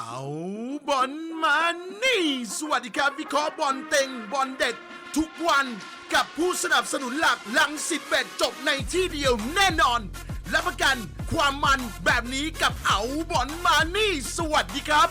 เอาบอลมานี่ สวัสดีครับวิเคราะห์บอลเต็งบอลเด็ด ทุกวันกับผู้สนับสนุนหลักลังสิบเบ็ดจบในที่เดียวแน่นอนและประกันความมันแบบนี้กับเอาบอลมานี่ สวัสดีครับ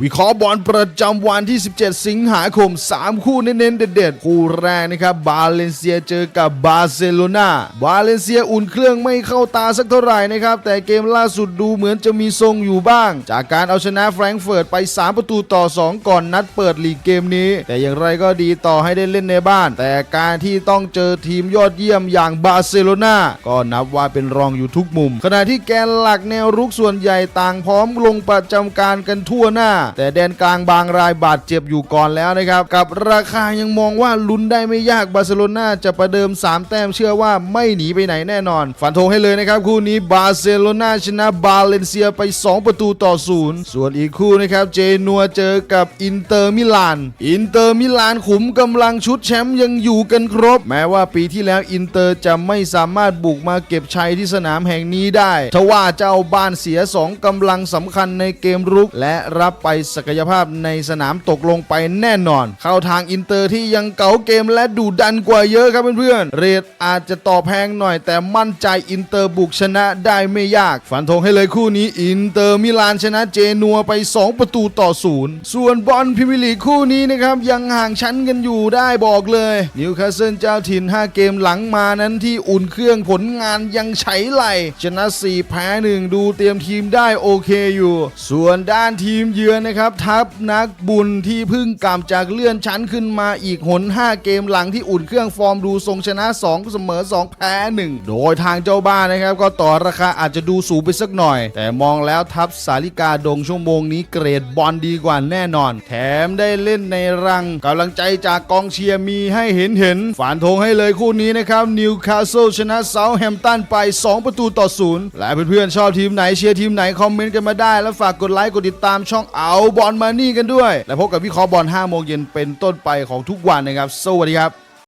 วิเคราะห์บอลประจำวันที่ 17 สิงหาคม 3 คู่เน้นๆเด็ดๆ คู่แรกนะครับบาเลนเซียเจอกับบาร์เซโลนาบาเลนเซียอุ่นเครื่องไม่เข้าตาสักเท่าไหร่นะครับ แต่เกมล่าสุดดูเหมือนจะมีทรงอยู่บ้าง จากการเอาชนะแฟรงก์เฟิร์ตไป 3 ประตูต่อ 2 ก่อนนัดเปิดลีกเกมนี้ แต่อย่างไรก็ดีต่อให้ได้เล่นในบ้าน แต่การที่ต้องเจอทีมยอดเยี่ยมอย่างบาร์เซโลนาก็นับว่าเป็นรองอยู่ทุกมุม ขณะที่แกนหลักแนวรุกส่วนใหญ่ต่างพร้อมลงประจำการกันทั่วหน้าแต่แดนกลางบางรายบาดเจ็บอยู่ก่อนแล้วนะครับกับราคายังมองว่าลุ้นได้ไม่ยากบาร์เซโลนาจะประเดิม 3 แต้มเชื่อว่าไม่หนีไปไหนแน่นอน ฝันธงให้เลยนะครับ คู่นี้บาร์เซโลนาชนะบาเลนเซียไป 2 ประตูต่อศูนย์ส่วนอีกคู่นะครับเจนัวเจอกับอินเตอร์มิลาน อินเตอร์มิลานขุมกำลังชุดแชมป์ยังอยู่กันครบ แม้ว่าปีที่แล้วอินเตอร์จะไม่สามารถบุกมาเก็บชัยที่สนามแห่งนี้ได้ทว่าเจ้าบ้านเสีย 2กำลังสำคัญในเกมรุกและรับไปศักยภาพในสนามตกลงไปแน่นอน เข้าทางอินเตอร์ที่ยังเก๋าเกมและดุดันกว่าเยอะครับเพื่อนๆเรทอาจจะต่อแพงหน่อย แต่มั่นใจอินเตอร์บุกชนะได้ไม่ยาก ฝันธงให้เลยคู่นี้อินเตอร์มิลานชนะเจนัวไป 2 ประตูต่อศูนย์ส่วนบอลพรีเมียร์ลีคู่นี้นะครับยังห่างชั้นกันอยู่ได้บอกเลยนิวคาสเซิลเจ้าถิ่น 5 เกมหลังมานั้นที่อุ่นเครื่องผลงานยังใช้ไหลชนะ 4 แพ้ 1 ดูเตรียมทีมได้โอเคอยู่ ส่วนด้านทีมเยือนนะครับทัพนักบุญที่พึ่งกำจากเลื่อนชั้นขึ้นมาอีกหน 5 เกมหลังที่อุ่นเครื่องฟอร์มดูทรงชนะ 2 เสมอ 2 แพ้ 1 โดยทางเจ้าบ้านนะครับก็ต่อราคาอาจจะดูสูงไปสักหน่อย แต่มองแล้วทัพสาลิกาดงชั่วโมงนี้เกรดบอลดีกว่าแน่นอน แถมได้เล่นในรังกำลังใจจากกองเชียร์มีให้เห็นเห็นฝานธงให้เลยคู่นี้นะครับนิวคาสเซิลชนะเซาแฮมตันไป 2 ประตูต่อศูนย์และเพื่อนๆชอบทีมไหนเชียร์ทีมไหนคอมเมนต์กันมาได้ แล้วฝากกดไลค์กดติดตามช่องเอาาบอลมานี่กันด้วย และพบกับวิเคราะห์บอล5โมงเย็นเป็นต้นไปของทุกวันนะครับ สวัสดีครับ